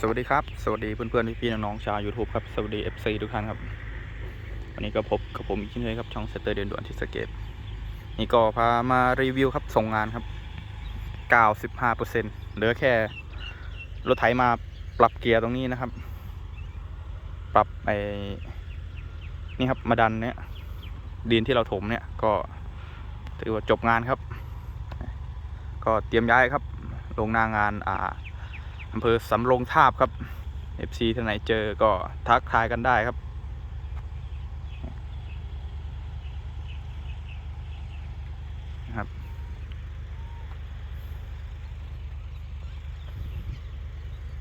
สวัสดีครับ สวัสดีเพื่อนๆพี่ๆน้องๆชาว YouTube ครับ สวัสดี FC ทุกท่านครับ วันนี้ก็พบกับผมอีกเช่นเคยครับ ช่องเซตเตอร์เดินด่วนที่สเกตนี่ก็พามารีวิวครับ ส่งงานครับ 95%เหลือแค่รถไถมาปรับเกียร์ตรงนี้นะครับ ปรับไอ้นี่ครับมาดันเนี่ย ดินที่เราถมเนี่ยก็ถือว่าจบงานครับ ก็เตรียมย้ายครับ ลงหน้างานอ่า อำเภอสำโรงทาบครับ FC ท่านไหนเจอก็ทักทายกันได้ครับ นะครับ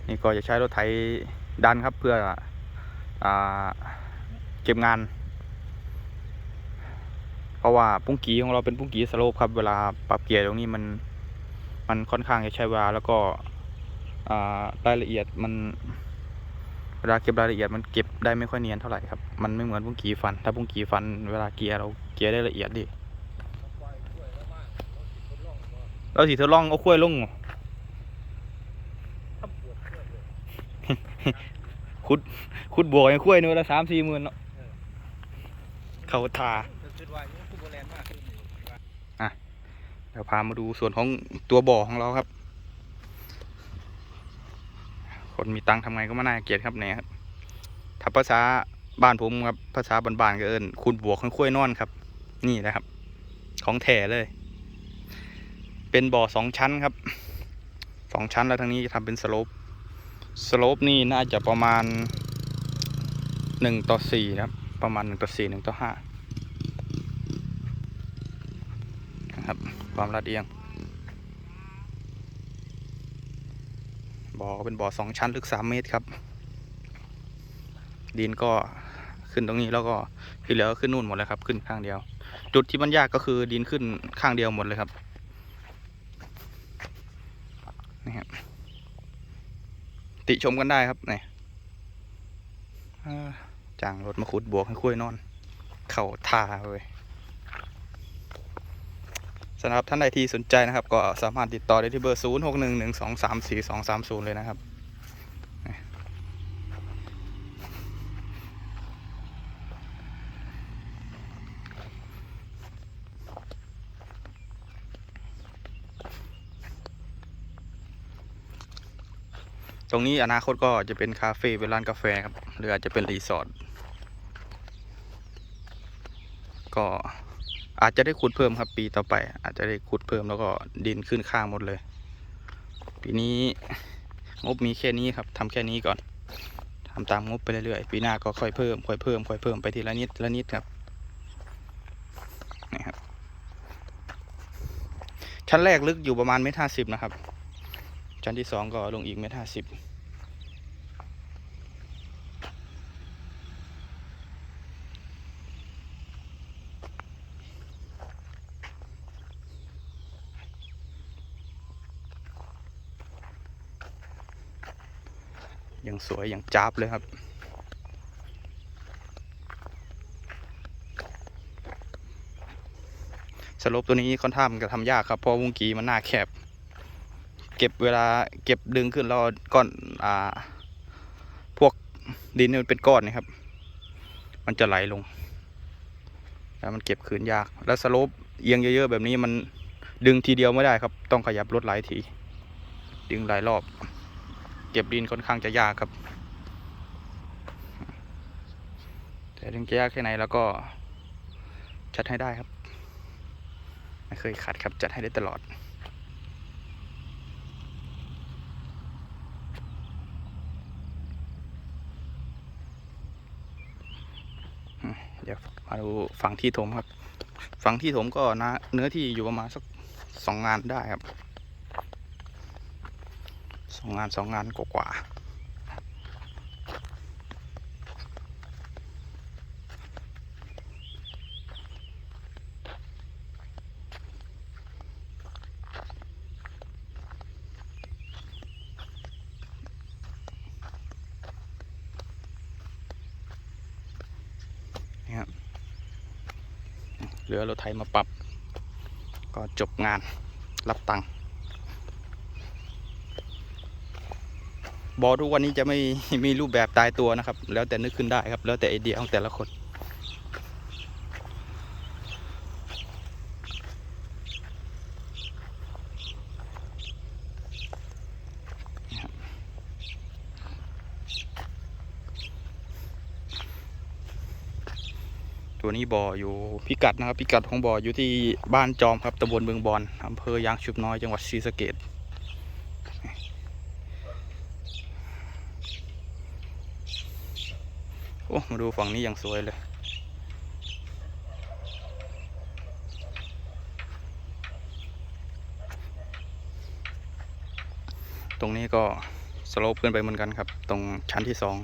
นี่ก็จะใช้รถไถดันครับเพื่ออเก็บงาน เพราะว่าปุ้งกีของเราเป็นปุ้งกีสโลปครับ เวลาปรับเกียร์ตรงนี้มัน มันค่อนข้างจะใช้เวลาแล้วก็ รายละเอียดมันเวลาเก็บรายละเอียดมันเก็บได้ไม่ค่อยเนียนเท่าไหร่ครับมันไม่เหมือนพุ่งกีฟัน ถ้าพุ่งกีฟันเวลาเกียร์เราเกียร์ได้ละเอียดดิเราสิเธอล่องเอาคุ้วยลงคุดคุดบวกไอ้คุ้วยนี่วันละสามสี่หมื่นเนาะเขาทาเดี๋ยวพามาดูส่วนของตัวบ่อของเราครับ คนมีตังค์ทำไงก็ไม่น่าเกลียดครับเนี่ยครับถ้าภาษาบ้านผมครับภาษาบ้านๆก็เอิญคุณบวกข้างคุ้ยนอนครับ นี่นะครับ ของแท้เลย เป็นบ่อสองชั้นครับสองชั้นแล้วทางนี้จะทำเป็นสโลปสโลปนี่น่าจะประมาณหนึ่งต่อสี่ครับ ประมาณหนึ่งต่อสี่หนึ่งต่อห้าครับ ความลาดเอียง บ่อก็เป็นบ่อสองชั้นลึกสามเมตรครับ ดินก็ขึ้นตรงนี้แล้วก็ที่เหลือขึ้นนู่นหมดเลยครับ ขึ้นข้างเดียว จุดที่มันยากก็คือดินขึ้นข้างเดียวหมดเลยครับนี่ครับติชมกันได้ครับนี่จ้างรถมาขุดบวกให้คุยนอน เข่าทาเลย สำหรับท่านใดที่สนใจนะครับ ก็สามารถติดต่อได้ที่เบอร์ 0 6 1 1 2 3 4 2 3 0 เลยนะครับ ตรงนี้อนาคตก็จะเป็นคาเฟ่เป็นร้านกาแฟครับหรืออาจจะเป็นรีสอร์ทก็ อาจจะได้ขุดเพิ่มครับ ปีต่อไป อาจจะได้ขุดเพิ่มแล้วก็ดินขึ้นข้างหมดเลย ปีนี้งบมีแค่นี้ครับทำแค่นี้ก่อนทำตามงบไปเรื่อยๆปีหน้าก็ค่อยเพิ่มค่อยเพิ่มค่อยเพิ่มไปทีละนิดละนิดครับนี่ครับ ชั้นแรกลึกอยู่ประมาณเมตรห้าสิบนะครับ ชั้นที่สองก็ลงอีกเมตรห้าสิบ ยังสวยอย่างจ้าบเลยครับ สลบตัวนี้ค่อนข้างจะทำยากครับเพราะวงกีมันหน้าแคบ เก็บเวลาเก็บดึงขึ้นแล้วก้อนอ่า พวกดินมันเป็นก้อนนะครับ มันจะไหลลง แล้วมันเก็บคืนยาก แล้วสลปเอียงเยอะๆแบบนี้มันดึงทีเดียวไม่ได้ครับ ต้องขยับรถหลายที ดึงหลายรอบ เก็บดินค่อนข้างจะยากครับ แต่ถึงจะยากแค่ไหนแล้วก็จัดให้ได้ครับ ไม่เคยขัดครับจัดให้ได้ตลอดเดี๋ยวมาดูฝั่งที่ถมครับ ฝั่งที่ถมก็นะเนื้อที่อยู่ประมาณสักสองงานได้ครับ สองงานสองงานกว่าๆนี่ครับเหลือรถไถมาปรับ ก็จบงานรับตังค์ บอทุกวันนี้จะไม่มีรูปแบบตายตัวนะครับ แล้วแต่นึกขึ้นได้ครับ แล้วแต่ไอเดียของแต่ละคน ตัวนี้บ่ออยู่พิกัดนะครับ พิกัดของบ่ออยู่ที่บ้านจอมครับตำบลเมืองบอนอำเภอยางชุบน้อยจังหวัดศรีสะเกด โอ้มาดูฝั่งนี้อย่างสวยเลย ตรงนี้ก็สโลปขึ้นไปเหมือนกันครับ ตรงชั้นที่สอง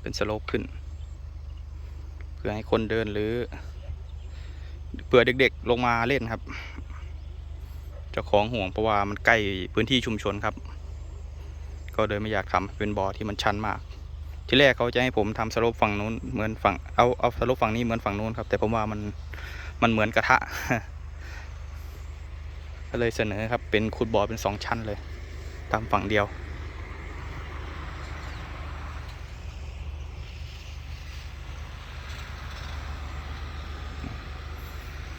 เป็นสโลปขึ้น เพื่อให้คนเดินหรือเผื่อเด็กๆลงมาเล่นครับ เจ้าของห่วงเพราะว่ามันใกล้พื้นที่ชุมชนครับ ก็เลยไม่อยากทำเป็นบ่อที่มันชันมาก ที่แรกเขาจะให้ผมทำสโลปฝั่งนู้นเหมือนฝั่งเอาเอาสโลปฝั่งนี้เหมือนฝั่งนู้นครับ แต่ผมว่ามันมันเหมือนกระทะ ก็เลยเสนอครับ เป็นขุดบ่อเป็นสองชั้นเลยทำฝั่งเดียว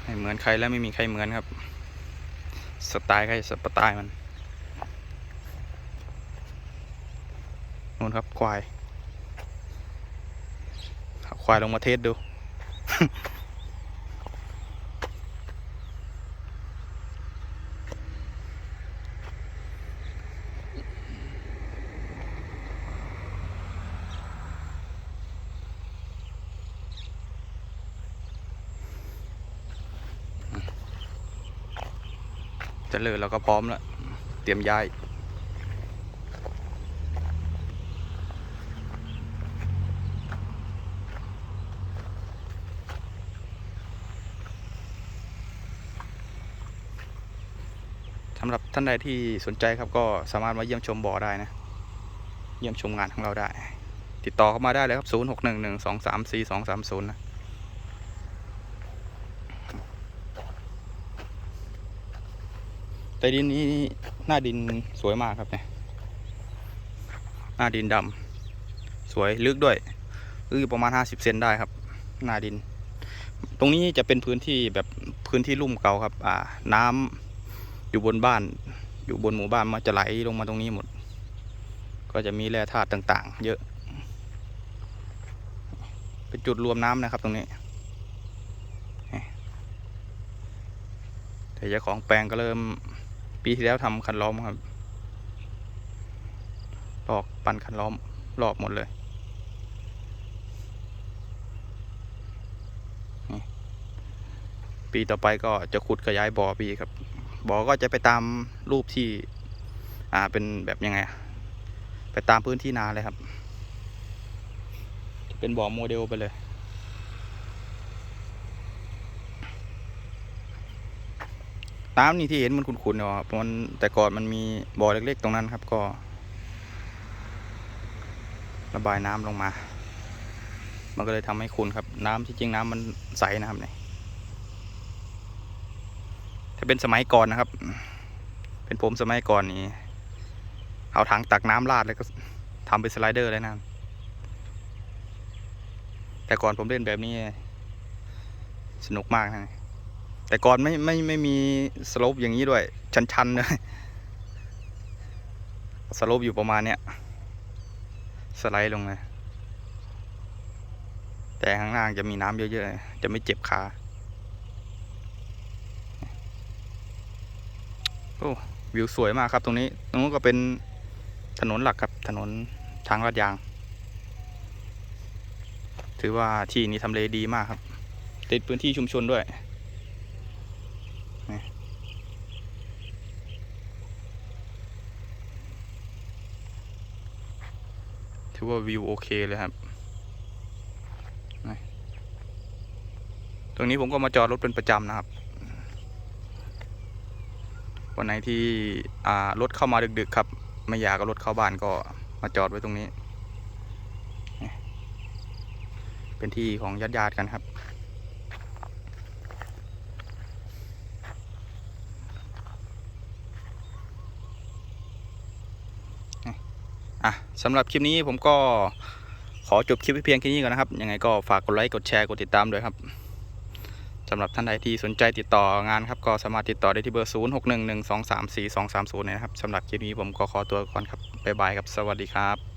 ไม่เหมือนใครและไม่มีใครเหมือนครับ สไตล์ใครสไตล์มันนู่นครับควาย ควายลงมาเทสดู จะเลิกเราก็พร้อมแล้ว เตรียมย้ายำหรับท่านใดที่สนใจครับก็สามารถมาเยี่ยมชมบ่อได้นะ เยี่ยมชมงานของเราได้ ติดต่อเข้ามาได้เลยครับ 0 6 1 1 2 3 4 2 3 0 นะแต่ดินนี้หน้าดินสวยมากครับเนี่ยหน้าดินดำสวยลึกด้วยลึกอประมาณ 50 เซนได้ครับ หน้าดิน ตรงนี้จะเป็นพื้นที่แบบพื้นที่ลุ่มเก่าครับ อ่า น้ำ อยู่บนบ้าน อยู่บนหมู่บ้านมันจะไหลลงมาตรงนี้หมด ก็จะมีแร่ธาตุต่าง ๆ เยอะ เป็นจุดรวมน้ำนะครับ ตรงนี้แต่เจ้าของแปลงก็เริ่มปีที่แล้วทำคันล้อมครับลอกปั่นคันล้อมรอบหมดเลยปีต่อไปก็จะขุดขยายบ่อปีครับ บ่อก็จะไปตามรูปที่อ่าเป็นแบบยังไงอะไปตามพื้นที่นาเลยครับ เป็นบ่อโมเดลไปเลย น้ำนี่ที่เห็นมันขุ่นๆเนาะมันแต่ก่อนมันมีบ่อเล็กๆตรงนั้นครับก็ ระบายน้ำลงมา มันก็เลยทำให้ขุ่นครับ น้ำที่จริงน้ำมันใสนะครับเนี่ย เป็นสมัยก่อนนะครับ เป็นผมสมัยก่อนนี่เอาถังตักน้ำราดแล้วก็ทำเป็นสไลเดอร์เลยนะ แต่ก่อนผมเล่นแบบนี้ สนุกมากนะ แต่ก่อนไม่ไม่ไม่มีสโลปอย่างนี้ด้วย ชันๆเลยสโลปอยู่ประมาณเนี้ยสไลด์ลงเลยแต่ข้างล่างจะมีน้ำเยอะๆ จะไม่เจ็บขา โอ้วิวสวยมากครับตรงนี้ตรงนู้นก็เป็นถนนหลักครับถนนทางลาดยาง ถือว่าที่นี้ทำเลดีมากครับ ติดพื้นที่ชุมชนด้วยถือว่าวิวโอเคเลยครับ ตรงนี้ผมก็มาจอดรถเป็นประจำนะครับ วันไหนที่รถเข้ามาดึก ๆ ครับ ไม่อยากรถเข้าบ้านก็มาจอดไว้ตรงนี้ เป็นที่ของญาติๆกันครับอะสำหรับคลิปนี้ผมก็ขอจบคลิปเพียงแค่นี้ก่อนนะครับ ยังไงก็ฝากกดไลค์ กดแชร์ กดติดตามด้วยครับ สำหรับท่านใดที่สนใจติดต่องานครับก็สามารถติดต่อได้ที่เบอร์ 0 6 1 1 2 3 4 2 3 0นะครับสำหรับคลิปนี้ผมก็ขอตัวก่อนครับบ๊ายบายครับสวัสดีครับ